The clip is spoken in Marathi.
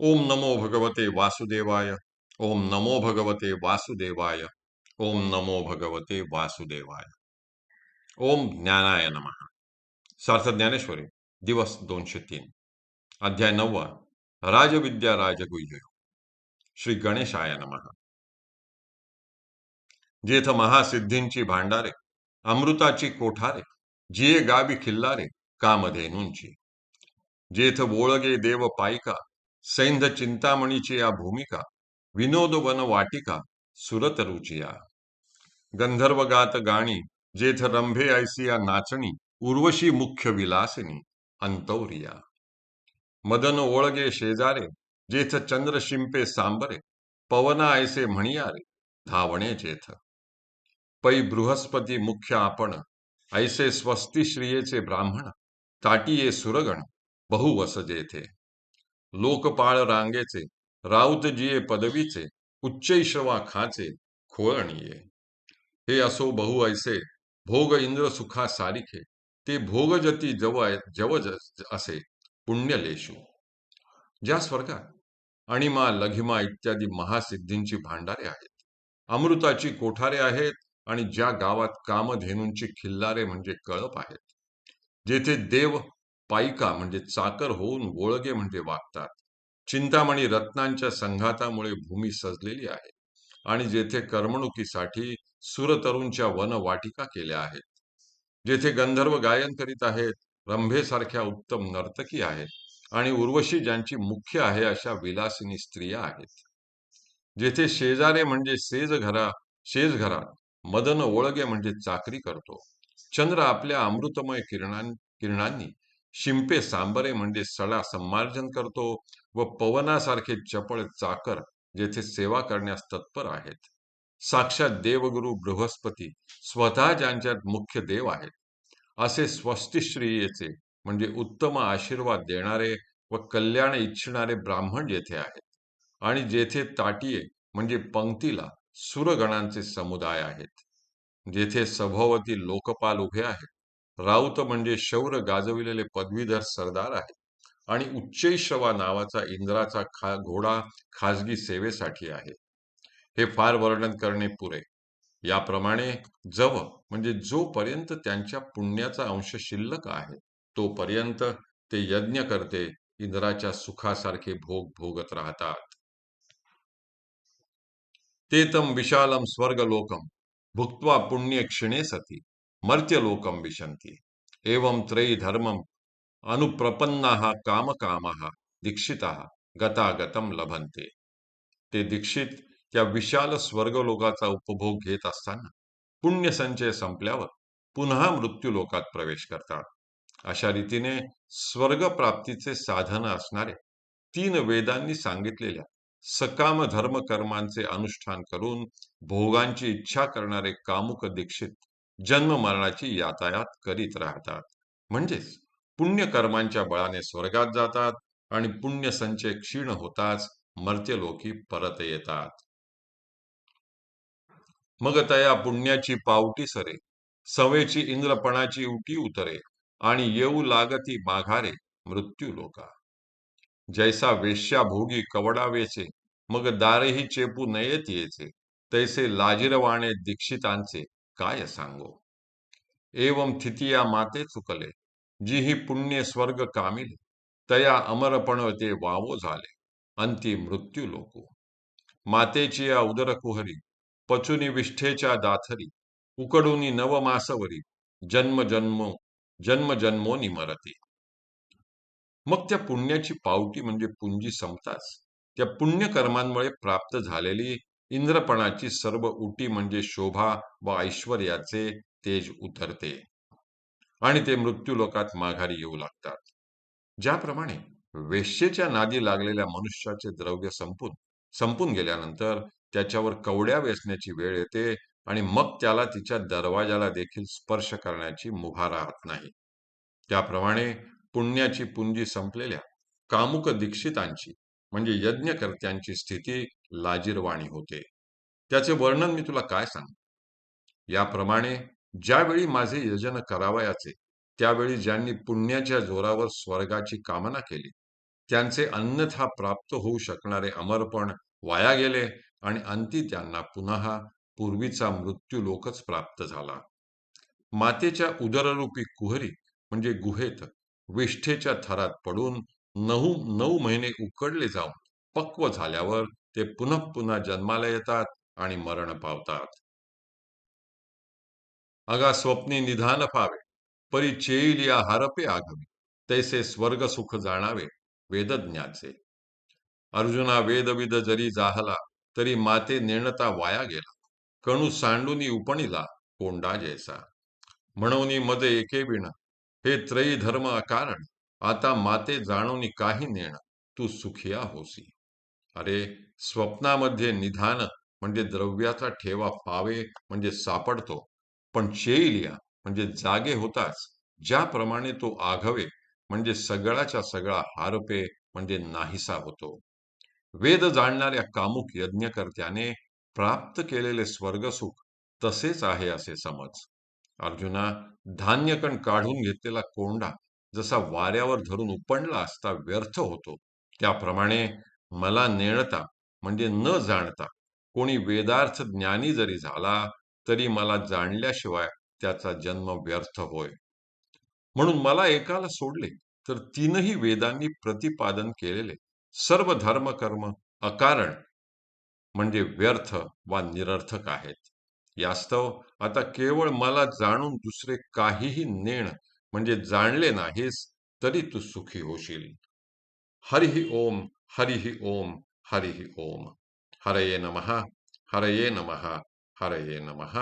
ओम नमो भगवते वासुदेवाय। ओम नमो भगवते वासुदेवाय। ओम नमो भगवते वासुदेवाय। ओम ज्ञानाय नम। सार्थ ज्ञानेश्वरी, दिवस दोनशे तीन। अध्याय नववा, राजविद्या राजगुह्य। श्री गणेशाय नमः। जेथ महासिद्धींची भांडारे, अमृताची कोठारे, जिये गावी खिल्लारे, कामधेनूंची। जेथ बोळगे देव पायिका सैंध चिंतामणीची या भूमिका विनोद वन वाटिका सुरत रुचिया. गंधर्व गात गाणी जेथ रंभे ऐसिया नाचणी उर्वशी मुख्य विलासिनी अंतौरिया. मदन ओळगे शेजारे जेथ चंद्र शिंपे सांबरे पवना ऐसे म्हणियारे धावणे जेथ. पै बृहस्पती मुख्य आपण ऐसे स्वस्ती श्रियेचे ब्राह्मण ताटिये सुरगण बहुवस जेथे. लोकपाळ रांगेचे राऊतजिये पदवीचे उच्चैश्रवा खाचे खोळणीये. हे असो बहु ऐसे भोग इंद्र सुखा सारिखे ते भोगजती जव जवज असे पुण्यलेशू. ज्या स्वर्गात अणिमा लघिमा इत्यादी महासिद्धींची भांडारे आहेत अमृताची कोठारे आहेत आणि ज्या गावात कामधेनूंची खिल्लारे म्हणजे कळप आहेत जेथे देव पायिका म्हणजे चाकर होऊन गोळगे म्हणजे वागतात. चिंतामणी रत्नांच्या संघातामुळे भूमी सजलेली आहे आणि जेथे करमणुकीसाठी सुरतरूंच्या वन वाटिका केल्या आहेत. जेथे गंधर्व गायन करीत आहेत रंभेसारख्या उत्तम नर्तकी आहेत आणि उर्वशी ज्यांची मुख्य आहे अशा विलासिनी स्त्रिया आहेत. जेथे शेजारे म्हणजे शेज घरा शेज घरात मदन ओळगे म्हणजे चाकरी करतो. चंद्र आपल्या अमृतमय किरणां किरणांनी शिंपे सांबरे म्हणजे सडा संमार्जन करतो व पवनासारखे चपळ चाकर जेथे सेवा करण्यास तत्पर आहेत. साक्षात देवगुरु बृहस्पती स्वतः ज्यांच्यात मुख्य देव आहेत. असे स्वस्तिश्रियेचे म्हणजे उत्तम आशीर्वाद देणारे व कल्याण इच्छिणारे ब्राह्मण जेथे आहेत आणि जेथे ताटीये म्हणजे पंक्तीला सुरगणांचे समुदाय आहेत. जेथे सभोवती लोकपाल उभे आहेत. राऊत म्हणजे शौर्य गाजविलेले पदवीधर सरदार आहेत. आणि उच्चैश्रवा नावाचा इंद्राचा खा घोडा खाजगी सेवेसाठी आहे. हे फार वर्णन करणे पुरे. याप्रमाणे जव म्हणजे जोपर्यंत त्यांच्या पुण्याचा अंश शिल्लक आहे तोपर्यंत ते यज्ञ करते इंद्राच्या सुखासारखे भोग भोगत राहतात. तेतम विशालम स्वर्गलोकम भुक्त्वा पुण्य क्षिणे सती. मर्त्यलोकं विशन्ति एवं त्रयी धर्मम् अनुप्रपन्ना काम काम गतागतं लभन्ते। ते दीक्षित त्या विशाल स्वर्गलोकाचा उपभोग घेत असताना पुण्य संचय संपल्यावर पुन्हा मृत्यूलोकात प्रवेश करतात। अशा रीतीने स्वर्ग प्राप्तीचे साधन असणारे तीन वेदांनी सांगितलेल्या सकाम धर्म कर्मांचे अनुष्ठान करून भोगांची इच्छा करणारे कामुक दीक्षित जन्म मरणाची यातायात करीत राहतात. म्हणजेच पुण्य कर्मांच्या बळाने स्वर्गात जातात आणि पुण्य संचय क्षीण होताच मर्त्यलोकी परत येतात. मग तया पुण्याची पावटी सरे सवेची इंद्रपणाची उटी उतरे आणि येऊ लागती माघारे मृत्यू लोका. जैसा वेश्या भोगी कवडावेचे मग दारेही चेपू नयेत येचे तैसे लाजिरवाणे दीक्षितांचे काय सांगो? एवम थितिया माते चुकले जी ही पुण्य स्वर्ग कामिले तया अमरपण ते वावो झाले अंती मृत्यू लोको. मातेची या उदर कुहरी पचुनी विष्ठेच्या दाथरी उकडुनी नवमासवरी जन्म जन्मो जन्म जन्मोनी मरती. मग त्या पुण्याची पावटी म्हणजे पुंजी संपताच त्या पुण्य कर्मांमुळे प्राप्त झालेली इंद्रपणाची सर्व उटी म्हणजे शोभा व ऐश्वर्याचे तेज उतरते. आणि ते मृत्यू लोकात माघारी येऊ लागतात. ज्याप्रमाणे वेश्येच्या नादी लागलेल्या मनुष्याचे द्रव्य संपून संपून गेल्यानंतर त्याच्यावर कवड्या वेचण्याची वेळ येते आणि मग त्याला तिच्या दरवाजाला देखील स्पर्श करण्याची मुभा राहत नाही. त्याप्रमाणे पुण्याची पुंजी संपलेल्या कामुक दीक्षितांची म्हणजे यज्ञकर्त्यांची स्थिती लाजीरवाणी होते. त्याचे वर्णन मी तुला काय सांग? याप्रमाणे ज्यावेळी माझे यजन करावयाचे त्यावेळी ज्यांनी पुण्याच्या जोरावर स्वर्गाची कामना केली त्यांचे अन्यथा प्राप्त होऊ शकणारे अमरपण वाया गेले आणि अंती त्यांना पुन्हा पूर्वीचा मृत्यू लोकच प्राप्त झाला. मातेच्या उदररूपी कुहरी म्हणजे गुहेत विष्ठेच्या थरात पडून नऊ नऊ महिने उकडले जाऊन पक्व झाल्यावर ते पुन्हा पुन्हा जन्माला येतात आणि मरण पावतात. अगा स्वप्नी निधान पावे परी चेईलिया हरपे आघवी तैसे स्वर्ग सुख जाणावे वेदज्ञाचे. अर्जुना वेदविद जरी जाहला तरी माते नेणता वाया गेला कणू सांडूनी उपणीला कोंडा जैसा. म्हणून मध्ये एके विण हे त्रयी धर्म अकारण आता माते जाणून काही नेण तू सुखिया होसी. अरे स्वप्नामध्ये निधान म्हणजे द्रव्याचा ठेवा पावे म्हणजे सापडतो पण चेईलिया म्हणजे जागे होताच ज्याप्रमाणे तो आघवे म्हणजे सगळाच्या सगळा हारपे म्हणजे नाहीसा होतो. वेद जाणणाऱ्या कामुक यज्ञकर्त्याने प्राप्त केलेले स्वर्गसुख तसेच आहे असे समज. अर्जुना धान्यकण काढून घेतलेला कोंडा जसा वाऱ्यावर धरून उपणला असता व्यर्थ होतो. त्याप्रमाणे मला नेणता म्हणजे न जाणता कोणी वेदार्थ ज्ञानी जरी झाला तरी मला जाणल्याशिवाय त्याचा जन्म व्यर्थ होय. म्हणून मला एकाला सोडले तर तीनही वेदांनी प्रतिपादन केलेले. सर्व धर्म कर्म अकारण म्हणजे व्यर्थ वा निरर्थक आहेत. यास्तव आता केवळ मला जाणून दुसरे काहीही नेण म्हणजे जाणले नाहीस तरी तू सुखी होशील. हरिही ओम हरिही ओम हरिही ओम. हरये नमः हरये नमः हरये नमः.